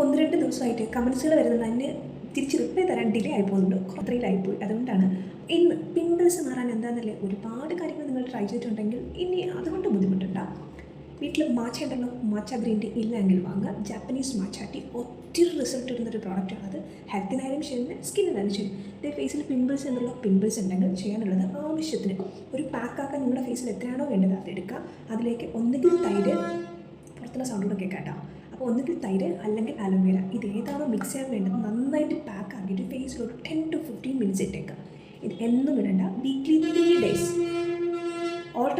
ഒന്ന് രണ്ട് ദിവസമായിട്ട് കമൻസുകൾ വരുന്നുണ്ട്. അതിന് തിരിച്ച് റിപ്ലൈ തരാൻ ഡിലേ ആയി പോകുന്നുണ്ട്. പോയി. അതുകൊണ്ടാണ് ഇന്ന് പിമ്പിൾസ് മാറാൻ എന്താണെന്നല്ലേ ഒരുപാട് കാര്യങ്ങൾ നിങ്ങൾ ട്രൈ ചെയ്തിട്ടുണ്ടെങ്കിൽ ഇനി അതുകൊണ്ട് ബുദ്ധിമുട്ടുണ്ടാകും വീട്ടിൽ മാച്ച ഉണ്ടല്ലോ മാച്ച ടീ ഇല്ലെങ്കിൽ വാങ്ങുക. ജാപ്പനീസ് മാച്ച ടീ ഒത്തിരി റിസൾട്ട് ഇടുന്നൊരു പ്രോഡക്റ്റാണ് അത്. ഹെൽത്തിനായാലും ശരി സ്കിന്നിനായാലും ശരി. ഇതേ ഫേസിൽ പിമ്പിൾസ് എന്നുള്ള പിമ്പിൾസ് ഉണ്ടെങ്കിൽ ചെയ്യാനുള്ളത് ആവശ്യത്തിന്. ഒരു പാക്കാക്കാൻ നിങ്ങളുടെ ഫേസിൽ എത്രയാണോ വേണ്ടത് അതെടുക്കുക അതിലേക്ക് ഒന്നുകിൽ തൈര് പുറത്തുള്ള സൗണ്ടുകൂടെ കേൾക്കാം കേട്ടോ. ഒന്നുകിൽ തൈര് അല്ലെങ്കിൽ അലോവേര. ഇത് ഏതാണോ മിക്സ് ചെയ്യാൻ വേണ്ടത് നന്നായിട്ട് പാക്ക് ആക്കിയിട്ട് ഒരു ടെൻ ടു ഫിഫ്റ്റീൻ മിനിറ്റ്സ് ഇട്ടേക്കാം. ഇത് എന്നും ഇടണ്ട. Weekly three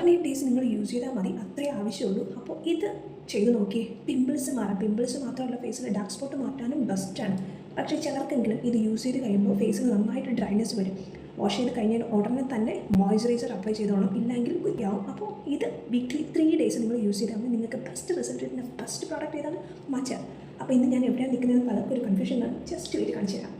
days alternate days നിങ്ങൾ യൂസ് ചെയ്താൽ മതി. അത്രേ ആവശ്യമുള്ളൂ. അപ്പോൾ ഇത് ചെയ്ത് നോക്കിയേ. പിമ്പിൾസ് മാറാം. പിമ്പിൾസ് മാത്രമല്ല ഫേസിൽ ഡാർക്ക് സ്പോട്ട് മാറ്റാനും ബെസ്റ്റാണ് പക്ഷേ ചിലർക്കെങ്കിലും ഇത് യൂസ് ചെയ്ത് കഴിയുമ്പോൾ ഫേസിൽ നന്നായിട്ട് ഡ്രൈനെസ് വരും. വാഷ് ചെയ്ത് കഴിഞ്ഞാൽ ഉടനെ തന്നെ മോയ്സ്ചറൈസർ അപ്ലൈ ചെയ്തോണം. ഇല്ലെങ്കിൽ കുറ്റിയാവും അപ്പോൾ ഇത് വീക്ക്ലി ത്രീ ഡേയ്സ് നിങ്ങൾ യൂസ് ചെയ്താൽ മതി. നിങ്ങൾക്ക് ബെസ്റ്റ് റിസൾട്ട് കിട്ടുന്ന ബെസ്റ്റ് പ്രോഡക്റ്റ് ഏതാണ്? മച്ച അപ്പോൾ ഇന്ന് ഞാൻ എവിടെയാണ് നിൽക്കുന്നത് പലർക്കും ഒരു കൺഫ്യൂഷൻ ആണ്. ജസ്റ്റ് വെയിറ്റ് കാണിച്ചു തരാം.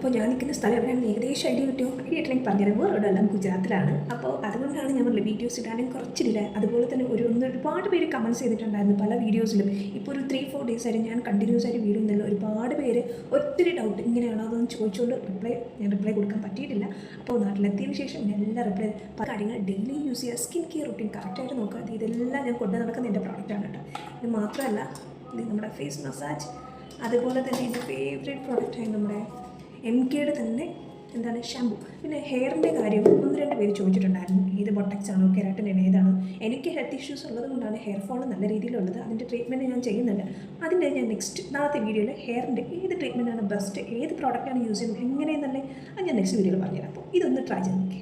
അപ്പോൾ ഞാൻ നിൽക്കുന്ന സ്ഥലം എവിടെയാണ് ഏകദേശം ഐഡിയ കിട്ടിയോ? ഐഡിയ ആയിട്ടില്ലെങ്കിൽ പറഞ്ഞുതരാം വേറെവിടെല്ലാം ഗുജറാത്തിലാണ്. അപ്പോൾ അതുകൊണ്ടാണ് ഞാൻ പറഞ്ഞത് വീഡിയോസ് ഇടാനും കുറച്ച് ഡിലേ. അതുപോലെ തന്നെ ഒരു ഒന്ന് ഒരുപാട് പേര് കമൻസ് ചെയ്തിട്ടുണ്ടായിരുന്നു പല വീഡിയോസിലും. ഇപ്പോൾ ഒരു ത്രീ ഫോർ ഡേയ്സ് ആയിട്ട് ഞാൻ കണ്ടിന്യൂസ് ആയിട്ട് വീഡിയോ ഒന്നുമില്ല ഒരുപാട് പേര് ഒത്തിരി ഡൗട്ട് ഇങ്ങനെയാണോ അതൊന്ന് ചോദിച്ചുകൊണ്ട് റിപ്ലൈ ഞാൻ റിപ്ലൈ കൊടുക്കാൻ പറ്റിയിട്ടില്ല. അപ്പോൾ നാട്ടിലെത്തിയതിന് ശേഷം ഞാൻ എല്ലാ റിപ്ലൈ പല കാര്യങ്ങൾ ഡെയിലി യൂസ് ചെയ്യുക. സ്കിൻ കെയർ റുട്ടീൻ കറക്റ്റായിട്ട് നോക്കുക. ഇത് ഇതെല്ലാം ഞാൻ കൊണ്ടു നടക്കുന്ന എന്റെ പ്രോഡക്റ്റാണ് കേട്ടോ. ഇത് മാത്രമല്ല നമ്മുടെ ഫേസ് മസാജ് അതുപോലെ തന്നെ എന്റെ ഫേവറേറ്റ് പ്രോഡക്റ്റായി നമ്മുടെ എം കെയുടെ തന്നെ എന്താണ് ഷാമ്പു പിന്നെ ഹെയറിന്റെ കാര്യം ഒന്ന് രണ്ട് പേര് ചോദിച്ചിട്ടുണ്ടായിരുന്നു. ഏത് ബൊട്ടക്സ് ആണോ കെരാട്ടിൻ ഏതാണ്? എനിക്ക് ഹെൽത്ത് ഇഷ്യൂസ് ഉള്ളത് കൊണ്ടാണ് ഹെയർ ഫോൾ നല്ല രീതിയിലുള്ളത് അതിന്റെ ട്രീറ്റ്മെന്റ് ഞാൻ ചെയ്യുന്നുണ്ട്. അതിന്റെ ഞാൻ നെക്സ്റ്റ് നാളത്തെ വീഡിയോയിൽ ഹെയറിന്റെ ഏത് ട്രീറ്റ്മെന്റാണ് ബെസ്റ്റ് ഏത് പ്രോഡക്റ്റാണ് യൂസ് ചെയ്യുന്നത് എങ്ങനെയെന്നല്ലേ അത് ഞാൻ നെക്സ്റ്റ് വീഡിയോയിൽ പറഞ്ഞുതരാം. അപ്പോൾ ഇതൊന്ന് ട്രൈ ചെയ്ത് നോക്കി